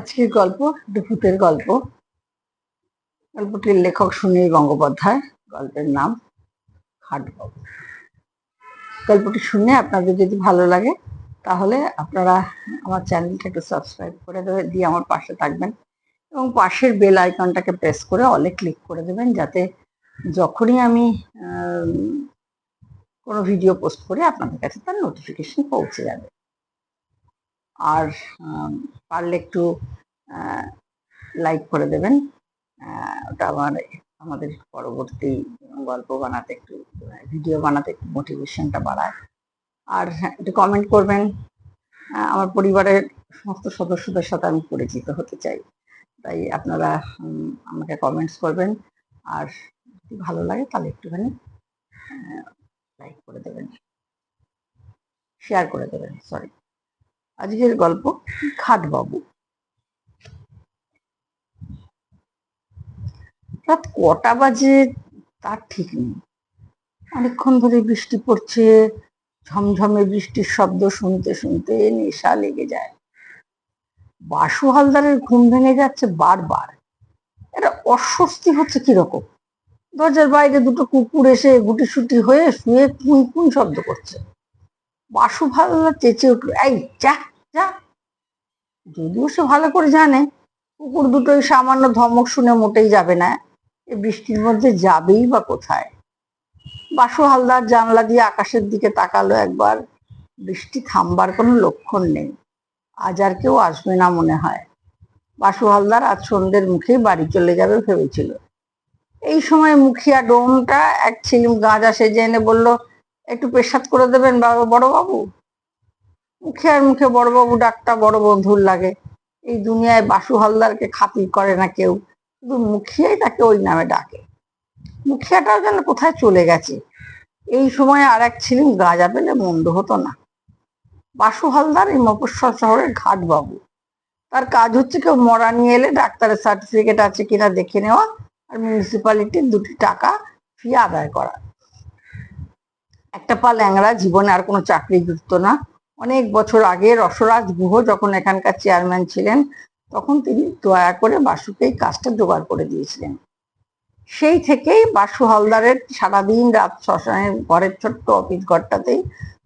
আজকের গল্প ভূতের গল্প। গল্পটির লেখক সুনীল গঙ্গোপাধ্যায়, গল্পের নাম খাটবাবু গল্পটি শুনে আপনাদের যদি ভালো লাগে, তাহলে আপনারা আমার চ্যানেলটা একটু সাবস্ক্রাইব করে দেবে, দিয়ে আমার পাশে থাকবেন। এবং পাশের বেল আইকনটাকে প্রেস করে অলে ক্লিক করে দেবেন, যাতে যখনই আমি কোনো ভিডিও পোস্ট করি, আপনাদের কাছে তার নোটিফিকেশন পৌঁছে যাবে। আর পারলে একটু লাইক করে দেবেন। ওটা আমার আমাদের পরবর্তী গল্প বানাতে একটু ভিডিও বানাতে একটু মোটিভেশনটা বাড়ায়। আর হ্যাঁ, একটু কমেন্ট করবেন। আমার পরিবারের সমস্ত সদস্যদের সাথে আমি পরিচিত হতে চাই। তাই আপনারা আমাকে কমেন্টস করবেন। আর যদি ভালো লাগে তাহলে একটুখানি লাইক করে দেবেন। শেয়ার করে দেবেন সরি আজকের গল্প খাটবাবু রাত কটা বাজে তার ঠিক নেই। অনেকক্ষণ ধরে বৃষ্টি পড়ছে, ঝমঝমে বৃষ্টির শব্দ শুনতে শুনতে নেশা লেগে যায়। বাসু হালদারের ঘুম ভেঙে যাচ্ছে বারবার। এটা অস্বস্তি হচ্ছে কীরকম? দরজার বাইরে দুটো কুকুর এসে গুটিসুটি হয়ে শুয়ে কুন কুন শব্দ করছে। বাসু হালদার চেঁচে উঠল, এই যা যা। যদিও সে ভালো করে জানে, কুকুর দুটোই সামান্য ধমক শুনে মোটেই যাবে না। এ বৃষ্টির মধ্যে যাবেই বা কোথায়? বাসু হালদার জানলা দিয়ে আকাশের দিকে তাকালো একবার। বৃষ্টি থামবার কোনো লক্ষণ নেই। আজ আর কেউ আসবে না মনে হয়। বাসু হালদার আজ সন্ধ্যের মুখেই বাড়ি চলে যাবে ভেবেছিল। এই সময় মুখিয়া ডোমটা এক ছিলিম গাঁজা সেজে এনে বলল, একটু পেশাদ করে দেবেন বাবা বড়বাবু? মুখে আর মুখে বড়বাবু ডাকটা বড় বন্ধুর লাগে। এই দুনিয়ায় বাসু হালদারকে খাতির করে না কেউ। শুধু মুখিয়াই তাকে ওই নামে ডাকে। মুখিয়াটাও যেন কোথায় চলে গেছে। এই সময় আর এক ছিলিম গাঁজা পেলে মন্দ হতো না। বাসু হালদার এই মফস্বল শহরের ঘাটবাবু। তার কাজ হচ্ছে কেউ মরা নিয়ে এলে ডাক্তারের সার্টিফিকেট আছে কিনা দেখে নেওয়া আর মিউনিসিপ্যালিটির দুটি টাকা ফি আদায় করা। একটা পা ল্যাংড়া, জীবনে আর কোনো চাকরি যুক্ত না। অনেক বছর আগে রসরাজ গুহ যখন এখানকার চেয়ারম্যান ছিলেন, তখন তিনি দয়া করে বাসুকে এই কাজটা জোগাড় করে দিয়েছিলেন। সেই থেকেই বাসু হালদারের সারাদিন রাত শ্মশানের ঘরের ছোট্ট অফিস ঘরটাতেই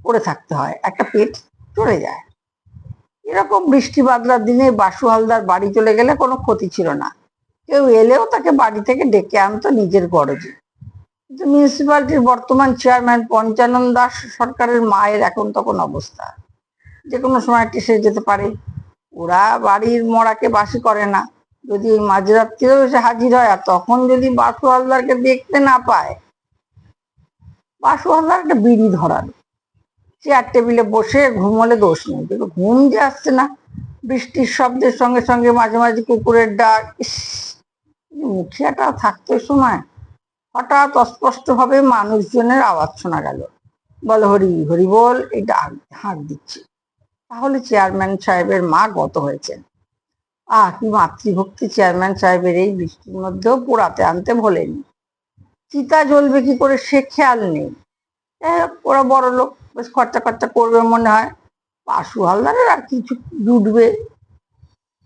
পড়ে থাকতে হয়, একটা পেট চলে যায়। এরকম বৃষ্টি বাদলার দিনে বাসু হালদার বাড়ি চলে গেলে কোনো ক্ষতি ছিল না। কেউ এলেও তাকে বাড়ি থেকে ডেকে আনতো নিজের গরজে। কিন্তু মিউনিসিপ্যালিটির বর্তমান চেয়ারম্যান পঞ্চানন দাস সরকারের মায়ের এখন তখন অবস্থা। যে কোনো সময় এসে যেতে পারে। ওরা বাড়ির মরাকে বাসি করে না। যদি ওই মাঝরাত্রিরেও এসে হাজির হয়, আর তখন যদি বাসু হালদারকে দেখতে না পায়, বাসু হালদার একটা বিড়ি ধরালো। চেয়ার টেবিলে বসে ঘুমলে দোষ নেই। কিন্তু ঘুম যে আসছে না, বৃষ্টির শব্দের সঙ্গে সঙ্গে মাঝে মাঝে কুকুরের ডাক মুখিয়াটা থাকতো সময়। হঠাৎ অস্পষ্ট ভাবে মানুষজনের আওয়াজ শোনা গেল। বল, হরি হরি বল। ডাক হাঁক দিচ্ছে। তাহলে চেয়ারম্যান সাহেবের মা গত হয়েছেন। আহ, কি মাতৃভক্তি চেয়ারম্যান সাহেবের এই বৃষ্টির মধ্যেও পোড়াতে আনতে ভোলেনি চিতা জ্বলবে কি করে সে খেয়াল নেই। ওরা বড় লোক, বেশ খরচা খরচা করবে মনে হয়। বাসু হালদারের আর কিছু জুটবে।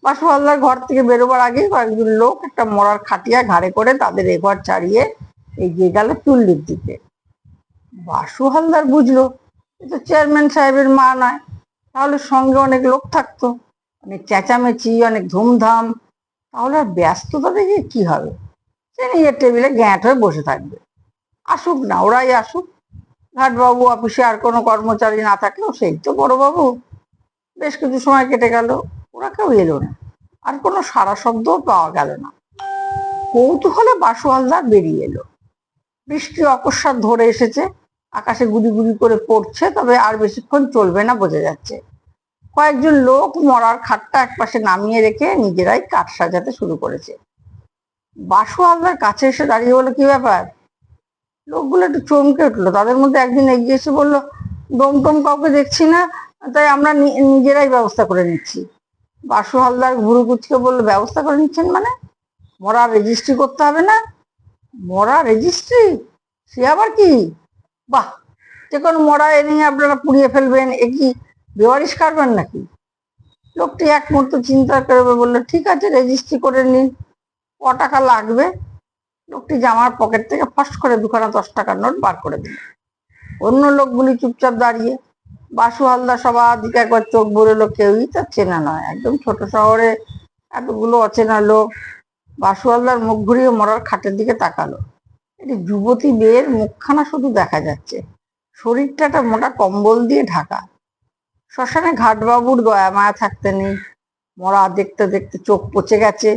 বাসু হালদার ঘর থেকে বেরোবার আগে কয়েকজন লোক একটা মরার খাটিয়া ঘাড়ে করে তাদের এ ঘর ছাড়িয়ে এগিয়ে গেল চুল্লির দিকে। বাসু হালদার বুঝলো, এ তো চেয়ারম্যান সাহেবের মা নয়। তাহলে সঙ্গে অনেক লোক থাকতো, অনেক চেঁচামেচি, অনেক ধুমধাম। তাহলে আর ব্যস্ততা দেখে কি হবে? সে নিজের টেবিলে গ্যাঁট হয়ে বসে থাকবে। আসুক না, ওরাই আসুক। ঘাটবাবু অফিসে আর কোনো কর্মচারী না থাকলেও সেই তো বড়বাবু বেশ কিছু সময় কেটে গেল, ওরা কেউ এলো না। আর কোনো সারা শব্দও পাওয়া গেল না। কৌতূহলে বাসু হালদার বেরিয়ে এলো। বৃষ্টি অকস্মাৎ ধরে এসেছে। আকাশে গুড়ি গুড়ি করে পড়ছে, তবে আর বেশিক্ষণ চলবে না বোঝা যাচ্ছে। কয়েকজন লোক মরার খাটটা একপাশে নামিয়ে রেখে নিজেরাই কাঠ সাজাতে শুরু করেছে। বাসু হালদার কাছে এসে দাঁড়িয়ে বলো কি ব্যাপার? লোকগুলো একটু চমকে উঠল। তাদের মধ্যে একদিন এগিয়ে এসে বলল ডোম টোম কাউকে দেখছি না, তাই আমরা নিজেরাই ব্যবস্থা করে নিচ্ছি। বাসু হালদার ঘুরু কুচকে বলল, ব্যবস্থা করে নিচ্ছেন মানে? মরা রেজিস্ট্রি করতে হবে না? মরা রেজিস্ট্রি? সে আবার কি? বাহ, যে কোনো মরা এনে আপনারা পুড়িয়ে ফেলবেন, এ কি বেওয়ারিশ কারবেন নাকি? লোকটি এক মুহূর্ত চিন্তা করবে বলল, ঠিক আছে, রেজিস্ট্রি করে নিন, ক টাকা লাগবে? লোকটি জামার পকেট থেকে ফস করে দুখানা দশ টাকার নোট বার করে দিল। অন্য লোকগুলি চুপচাপ দাঁড়িয়ে, বাসু হালদার সবার দিকে একবার চোখ বুড়েলো, কেউই তার চেনা নয়, একদম ছোট শহরে এতগুলো অচেনা লোক। বাসু হালদার মুখ ঘুরিয়ে মরার খাটের দিকে তাকালো। একটি যুবতী মেয়ের মুখখানা শুধু দেখা যাচ্ছে। শরীরটা একটা মোটা কম্বল দিয়ে ঢাকা। শ্মশানে ঘাটবাবুর দয়া মায়া থাকতে নেই। মরা দেখতে দেখতে চোখ পচে গেছে।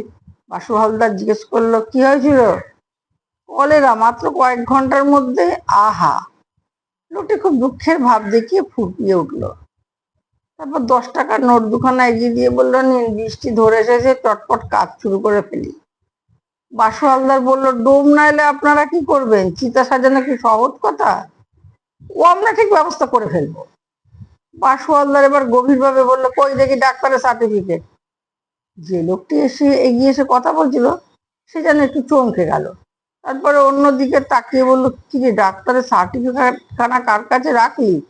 বাসু হালদার জিজ্ঞেস করল, কি হয়েছিল? কলেরা মাত্র কয়েক ঘণ্টার মধ্যে আহা। লোকটি খুব দুঃখের ভাব দেখিয়ে ফুটিয়ে উঠল। তারপর দশ টাকার নোট দুখানা এগিয়ে দিয়ে বলল, নিন, বৃষ্টি ধরে এসেছে, চটপট কাজ শুরু করে ফেলি। বাসু হালদার বলল, ডোম না এলে আপনারা কি করবেন? চিতা সাজানো কি সহজ কথা? ও আমরা ঠিক ব্যবস্থা করে ফেলব। বাসু হালদার এবার গভীরভাবে বলল, কই দেখি ডাক্তারের সার্টিফিকেট যে লোকটি এসে এগিয়ে এসে কথা বলছিল, সে যেন একটু চমকে গেল। তারপরে অন্যদিকে তাকিয়ে বলল, কি রে, ডাক্তারের সার্টিফিকেট খানা কার কাছে রাখলি?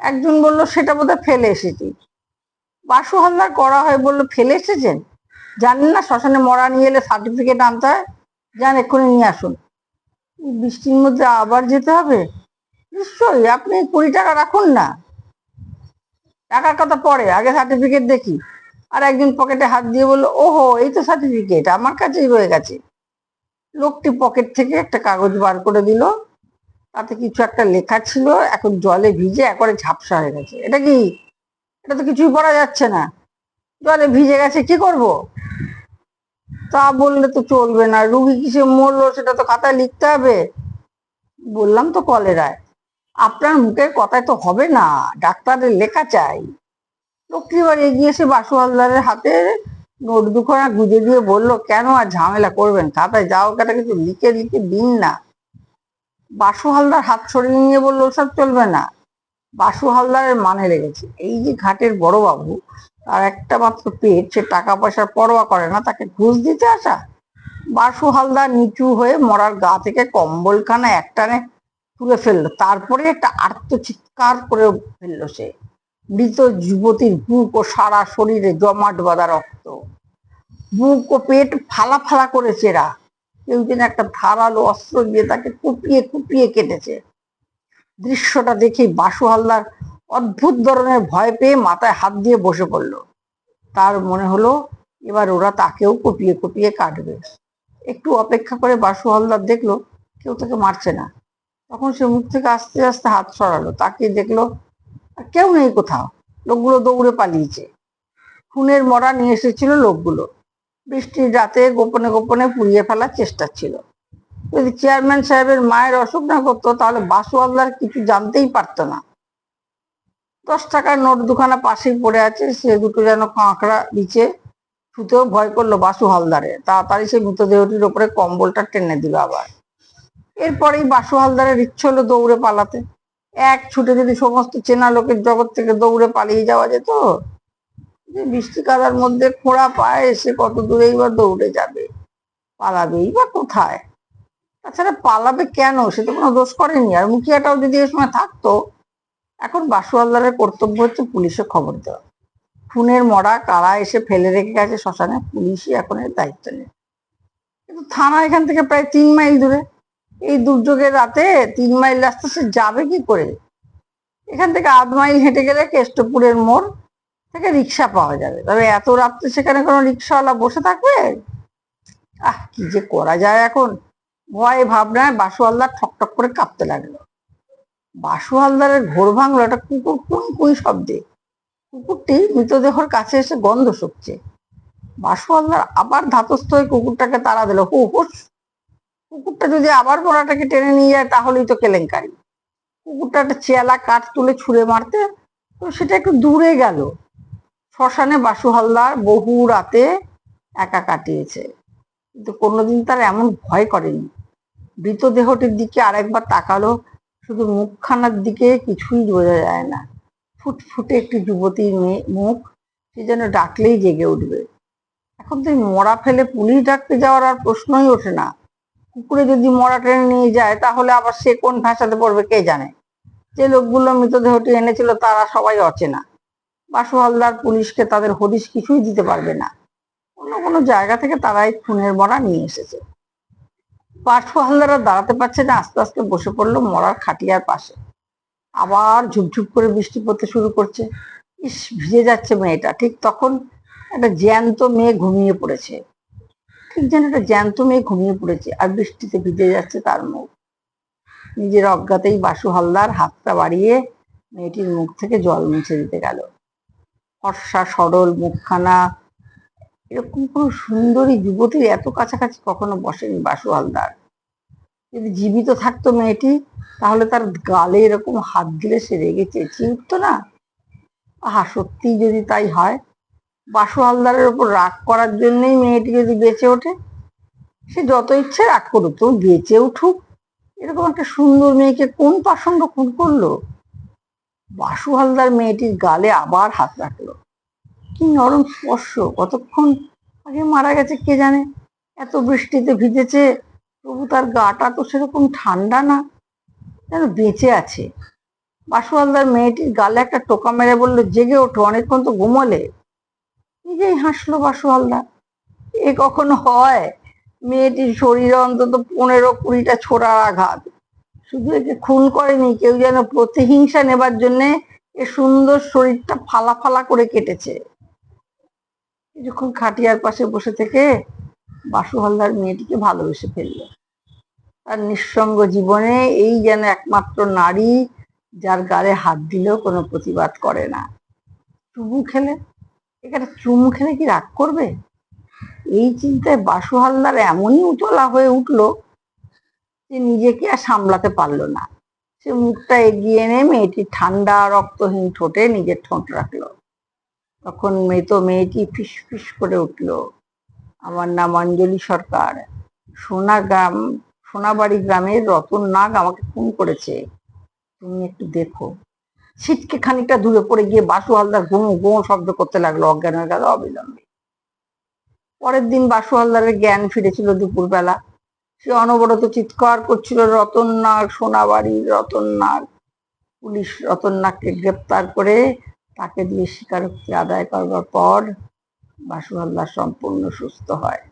একজন বলল, সেটা বোধহয় ফেলে এসেছি। বাসু হালদার করা হয় বলল, ফেলে এসেছেন? জানেন না, শ্মশানে মরা নিয়ে এলে সার্টিফিকেট আনতে হয়। যান, এক্ষুনি নিয়ে আসুন। বৃষ্টির মধ্যে আবার যেতে হবে? নিশ্চয়ই, আপনি কুড়ি টাকা রাখুন না। টাকার কথা পরে, আগে সার্টিফিকেট দেখি। আর একজন পকেটে হাত দিয়ে বলল, ওহো, এই তো সার্টিফিকেট আমার কাছেই রয়ে গেছে। লোকটি পকেট থেকে একটা কাগজ বার করে দিল। তাতে কিছু একটা লেখা ছিল, এখন জলে ভিজে একবারে ঝাপসা হয়ে গেছে। এটা কি? এটা তো কিছুই পড়া যাচ্ছে না। জলে ভিজে গেছে, কি করব? তা বললে তো চলবে না, রুগী কিসে মরলো সেটা তো খাতায় লিখতে হবে। বললাম তো কলেরায় আপনার মুখের কথায় তো হবে না, ডাক্তারের লেখা চাই। লোকটি এবার এগিয়ে এসে বাসু হালদারের হাতে নোট দুখানা গুঁজে দিয়ে বলল, কেন আর ঝামেলা করবেন? খাতায় যাও কাটা কিছু লিখে লিখে দিন না। বাসু হালদার হাত সরিয়ে নিয়ে বলল, ওসব চলবে না। বাসু হালদারের মানে লেগেছে, এই যে ঘাটের বড় বাবু তার একটা মাত্র পেট, সে টাকা পয়সার পরোয়া করে না, তাকে ঘুষ দিতে আসা? বাসু হালদার নিচু হয়ে মরার গা থেকে কম্বলখানা একটানে তুলে ফেলল। তারপরে একটা আর্তচিৎকার করে ফেলল সে। মৃত যুবতীর বুক ও সারা শরীরে জমাট বাঁধা রক্ত। বুক ও পেট ফালা ফালা করে চেরা কেউ যেন একটা ধারালো অস্ত্র দিয়ে তাকে কুপিয়ে কুপিয়ে কেটেছে। দৃশ্যটা দেখে বাসু হালদার অদ্ভুত ধরনের ভয় পেয়ে মাথায় হাত দিয়ে বসে পড়ল। তার মনে হলো, এবার ওরা তাকেও কুপিয়ে কুপিয়ে কাটবে। একটু অপেক্ষা করে বাসু হালদার দেখল, কেউ তাকে মারছে না। তখন সে মুখ থেকে আস্তে আস্তে হাত সরালো তাকে দেখল কেউ নেই কোথাও। লোকগুলো দৌড়ে পালিয়েছে। খুনের মরা নিয়ে এসেছিল লোকগুলো। বৃষ্টির রাতে গোপনে গোপনে পুড়িয়ে ফেলার চেষ্টা ছিল। যদি চেয়ারম্যান সাহেবের মায়ের অসুখ না করতো তাহলে বাসু হালদার কিছু জানতেই পারতো না। দশ টাকার নোট দুখানা পাশেই পড়ে আছে, সে দুটো যেন কাঁকড়া নিচে ছুতেও ভয় করল বাসু হালদারে। তাড়াতাড়ি সে মৃতদেহটির ওপরে কম্বলটা টেনে দিল আবার। এরপরেই বাসু হালদারের ইচ্ছে হলো দৌড়ে পালাতে। এক ছুটে যদি সমস্ত চেনা লোকের জগৎ থেকে দৌড়ে পালিয়ে যাওয়া যেত, যে বৃষ্টি কাদার মধ্যে খোঁড়া পায়ে এসে কত দূরেই বা দৌড়ে যাবে, পালাবেই বা কোথায়? তাছাড়া পালাবে কেন? সে তো কোনো দোষ করেনি। আর মুখিয়াটাও যদি এ সময় থাকতো এখন বাসু হালদারের কর্তব্য হচ্ছে পুলিশে খবর দেওয়া। খুনের মরা কারা এসে ফেলে রেখে গেছে শ্মশানে, পুলিশই এখন এর দায়িত্ব নেই কিন্তু থানা এখান থেকে প্রায় তিন মাইল দূরে। এই দুর্যোগের রাতে তিন মাইল রাস্তা সে যাবে কি করে? এখান থেকে আধ মাইল হেঁটে গেলে কেষ্টপুরের মোড় থেকে রিক্সা পাওয়া যাবে। তবে এত রাত্রে সেখানে কোনো রিক্সাওয়ালা বসে থাকবে? আহ, কি যে করা যায় এখন? ভয়ে ভাবনায় বাসু হালদার ঠকঠক করে কাঁপতে লাগল। বাসু হালদারের ঘোর ভাঙলো একটা কুকুর কুই কুই শব্দে? কুকুরটি মৃতদেহর কাছে এসে গন্ধ শুকছে। বাসু হালদার আবার ধাতস্থ হয়ে কুকুরটাকে তাড়া দিল। হু হুস কুকুরটা যদি আবার মোড়াটাকে টেনে নিয়ে যায়, তাহলেই তো কেলেঙ্কারি। কুকুরটা একটা চেয়ালা কাঠ তুলে ছুঁড়ে মারতে, তো সেটা একটু দূরে গেল। শ্মশানে বাসু হালদার বহু রাতে একা কাটিয়েছে। কিন্তু কোনোদিন তার এমন ভয় করেনি। মৃতদেহটির দিকে আরেকবার তাকালো। শুধু মুখখানার দিকে কিছুই বোঝা যায় না। ফুটফুটে একটি যুবতীর মেয়ে, মুখ সে যেন ডাকলেই জেগে উঠবে। এখন তো মরা ফেলে পুলিশ ডাকতে যাওয়ার আর প্রশ্নই ওঠে না। কুকুরে যদি মরা টেনে নিয়ে যায়, তাহলে আবার সে কোন ভাষাতে পড়বে কে জানে? যে লোকগুলো মৃতদেহটি এনেছিল, তারা সবাই অচেনা। বাসু হালদার পুলিশকে তাদের হদিশ কিছুই দিতে পারবে না। অন্য কোনো জায়গা থেকে তারাই খুনের মরা নিয়ে এসেছে। বাসু হালদারা দাঁড়াতে পারছে না, আস্তে আস্তে বসে পড়ল মরার খাটিয়ার পাশে। আবার ঝুপঝুপ করে বৃষ্টি পড়তে শুরু করছে। ইস, ভিজে যাচ্ছে মেয়েটা। ঠিক তখন একটা জ্যান্ত মেয়ে ঘুমিয়ে পড়েছে। ঠিক যেন একটা জ্যান্ত মেয়ে ঘুমিয়ে পড়েছে আর বৃষ্টিতে ভিজে যাচ্ছে তার মুখ। নিজের অজ্ঞাতেই বাসু হালদার হাতটা বাড়িয়ে মেয়েটির মুখ থেকে জল মুছে দিতে গেল। ফর্সা, সরল, মুখখানা এরকম কোন সুন্দরী যুবতীর এত কাছাকাছি কখনো বসেনি বাসু হালদার। যদি জীবিত থাকতো মেয়েটি, তাহলে তার গালে এরকম হাত দিলে সে রেগে চেঁচিয়ে উঠতো না? আহা সত্যি যদি তাই হয়, বাসু হালদারের উপর রাগ করার জন্যই মেয়েটি যদি বেঁচে ওঠে, সে যত ইচ্ছে রাগ করুক তো বেঁচে উঠুক। এরকম একটা সুন্দর মেয়েকে কোন পাষণ্ড খুন করল? বাসু হালদার মেয়েটির গালে আবার হাত রাখল। কি নরম স্পর্শ। কতক্ষণ আগে মারা গেছে কে জানে? এত বৃষ্টিতে ভিজেছে, তবু তার গাটা তো সেরকম ঠান্ডা না। যেন বেঁচে আছে। বাসুয়ালদার মেয়েটির গালে একটা টোকা মেরে বলল, জেগে ওঠো, অনেকক্ষণ তো ঘুমোলে। নিজেই হাসলো বাসু হালদার এ কখনো হয়? মেয়েটির শরীরে অন্তত পনেরো কুড়িটা ছোড়ার আঘাত। শুধু একে খুন করেনি, কেউ যেন প্রতিহিংসা নেবার জন্যে এ সুন্দর শরীরটা ফালা ফালা করে কেটেছে। কিছুক্ষণ খাটিয়ার পাশে বসে থেকে বাসু হালদার মেয়েটিকে ভালোবেসে ফেলল। তার নিঃসঙ্গ জীবনে এই যেন একমাত্র নারী যার গায়ে হাত দিলেও কোনো প্রতিবাদ করে না। চুমু খেলে? এখানে চুমু খেলে কি রাগ করবে? এই চিন্তায় বাসু হালদার এমনই উতলা হয়ে উঠল যে নিজেকে আর সামলাতে পারল না। সে মুখটা এগিয়ে এনে মেয়েটি ঠান্ডা, রক্তহীন ঠোঁটে নিজের ঠোঁট রাখল। তখন মৃত মেয়েটি ফিস ফিস করে উঠল। আমার নাম অঞ্জলি সরকার। সোনা গ্রাম, সোনাবাড়ি গ্রামের রতন নাগ আমাকে ফোন করেছে। তুমি একটু দেখো। ছিটকে খানিকটা দূরে পড়ে গিয়ে বাসু হালদার ঘুম ঘুম শব্দ করতে লাগল অজ্ঞান হয়ে গেল অবিলম্বে। পরের দিন বাসু হালদারের জ্ঞান ফিরেছিল দুপুরবেলা। সে অনবরত চিৎকার করছিল, রতন নাগ সোনাবাড়ি রতন নাগ। পুলিশ রতন নাগকে গ্রেপ্তার করে তাকে দিয়ে স্বীকারোক্তি আদায় করবার পর বাসু আল্লাহ সম্পূর্ণ সুস্থ হয়।